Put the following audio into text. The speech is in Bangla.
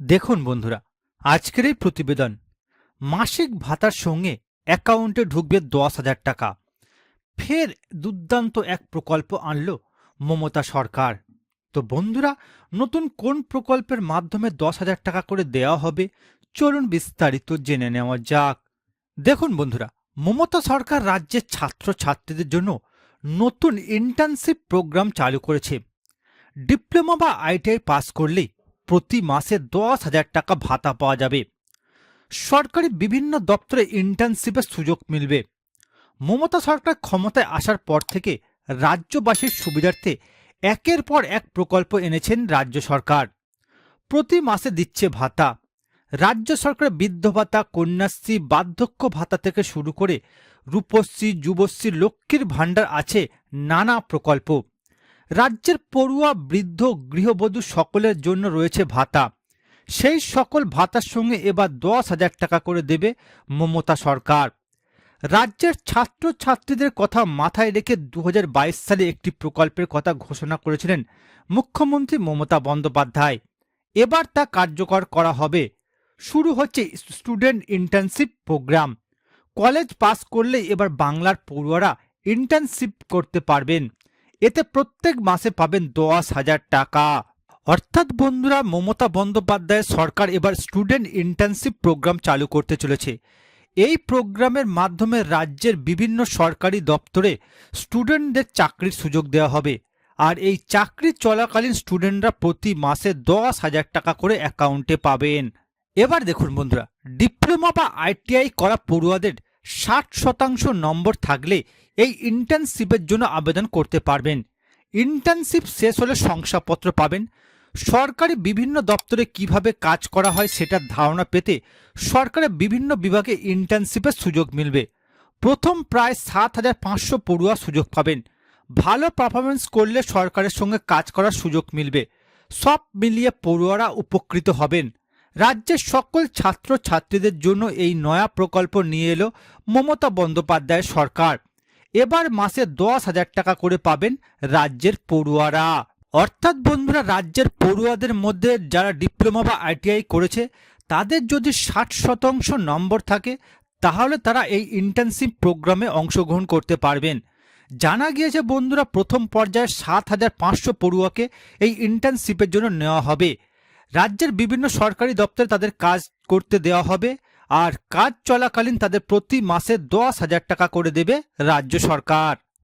দেখুন বন্ধুরা, আজকের এই প্রতিবেদন, মাসিক ভাতার সঙ্গে অ্যাকাউন্টে ঢুকবে দশ হাজার টাকা। ফের দুর্দান্ত এক প্রকল্প আনলো মমতা সরকার। তো বন্ধুরা, নতুন কোন প্রকল্পের মাধ্যমে দশ হাজার টাকা করে দেওয়া হবে, চলুন বিস্তারিত জেনে নেওয়া যাক। দেখুন বন্ধুরা, মমতা সরকার রাজ্যের ছাত্র ছাত্রীদের জন্য নতুন ইন্টার্নশিপ প্রোগ্রাম চালু করেছে। ডিপ্লোমা বা আইটিআই পাস করলেই প্রতি মাসে দশ হাজার টাকা ভাতা পাওয়া যাবে। সরকারি বিভিন্ন দপ্তরে ইন্টার্নশিপের সুযোগ মিলবে। মমতা সরকার ক্ষমতায় আসার পর থেকে রাজ্যবাসীর সুবিধার্থে একের পর এক প্রকল্প এনেছেন রাজ্য সরকার। প্রতি মাসে দিচ্ছে ভাতা। রাজ্য সরকার বৃদ্ধ ভাতা, কন্যাশ্রী, বার্ধক্য ভাতা থেকে শুরু করে রূপশ্রী, যুবশ্রী, লক্ষ্মীর ভাণ্ডার আছে নানা প্রকল্প। রাজ্যের পড়ুয়া, বৃদ্ধ, গৃহবধূ সকলের জন্য রয়েছে ভাতা। সেই সকল ভাতার সঙ্গে এবার দশ হাজার টাকা করে দেবে মমতা সরকার। রাজ্যের ছাত্র ছাত্রীদের কথা মাথায় রেখে দু হাজার বাইশ সালে একটি প্রকল্পের কথা ঘোষণা করেছিলেন মুখ্যমন্ত্রী মমতা বন্দ্যোপাধ্যায়। এবার তা কার্যকর করা হবে। শুরু হচ্ছে student internship program. College pass করলে এবার বাংলার পড়ুয়ারা ইন্টার্নশিপ করতে পারবেন। এতে প্রত্যেক মাসে পাবেন দশ হাজার টাকা। অর্থাৎ বন্ধুরা, মমতা বন্দ্যোপাধ্যায়ের সরকার এবার স্টুডেন্ট ইন্টার্নশিপ প্রোগ্রাম চালু করতে চলেছে। এই প্রোগ্রামের মাধ্যমে রাজ্যের বিভিন্ন সরকারি দপ্তরে স্টুডেন্টদের চাকরির সুযোগ দেওয়া হবে। আর এই চাকরি চলাকালীন স্টুডেন্টরা প্রতি মাসে দশ হাজার টাকা করে অ্যাকাউন্টে পাবেন। এবার দেখুন বন্ধুরা, ডিপ্লোমা বা আইটিআই করা পড়ুয়াদের ষাট শতাংশ নম্বর থাকলে এই ইন্টার্নশিপের জন্য আবেদন করতে পারবেন। ইন্টার্নশিপ শেষ হলে শংসাপত্র পাবেন। সরকারি বিভিন্ন দপ্তরে কীভাবে কাজ করা হয় সেটার ধারণা পেতে সরকারের বিভিন্ন বিভাগে ইন্টার্নশিপের সুযোগ মিলবে। প্রথম প্রায় সাত হাজার পাঁচশো পড়ুয়া সুযোগ পাবেন। ভালো পারফরমেন্স করলে সরকারের সঙ্গে কাজ করার সুযোগ মিলবে। সব মিলিয়ে পড়ুয়ারা উপকৃত হবেন। রাজ্যের সকল ছাত্র ছাত্রীদের জন্য এই নয়া প্রকল্প নিয়ে এলো মমতা বন্দ্যোপাধ্যায় সরকার। এবার মাসে দশ হাজার টাকা করে পাবেন রাজ্যের পড়ুয়ারা। অর্থাৎ বন্ধুরা, রাজ্যের পড়ুয়াদের মধ্যে যারা ডিপ্লোমা বা আইটিআই করেছে, তাদের যদি ষাট শতাংশ নম্বর থাকে, তাহলে তারা এই ইন্টার্নশিপ প্রোগ্রামে অংশগ্রহণ করতে পারবেন। জানা গিয়েছে বন্ধুরা, প্রথম পর্যায়ে সাত হাজার পাঁচশো পড়ুয়াকে এই ইন্টার্নশিপের জন্য নেওয়া হবে। রাজ্যের বিভিন্ন সরকারি দপ্তরে তাদের কাজ করতে দেওয়া হবে আর কাজ চলাকালীন তাদের প্রতি মাসে দশ হাজার টাকা করে দেবে রাজ্য সরকার।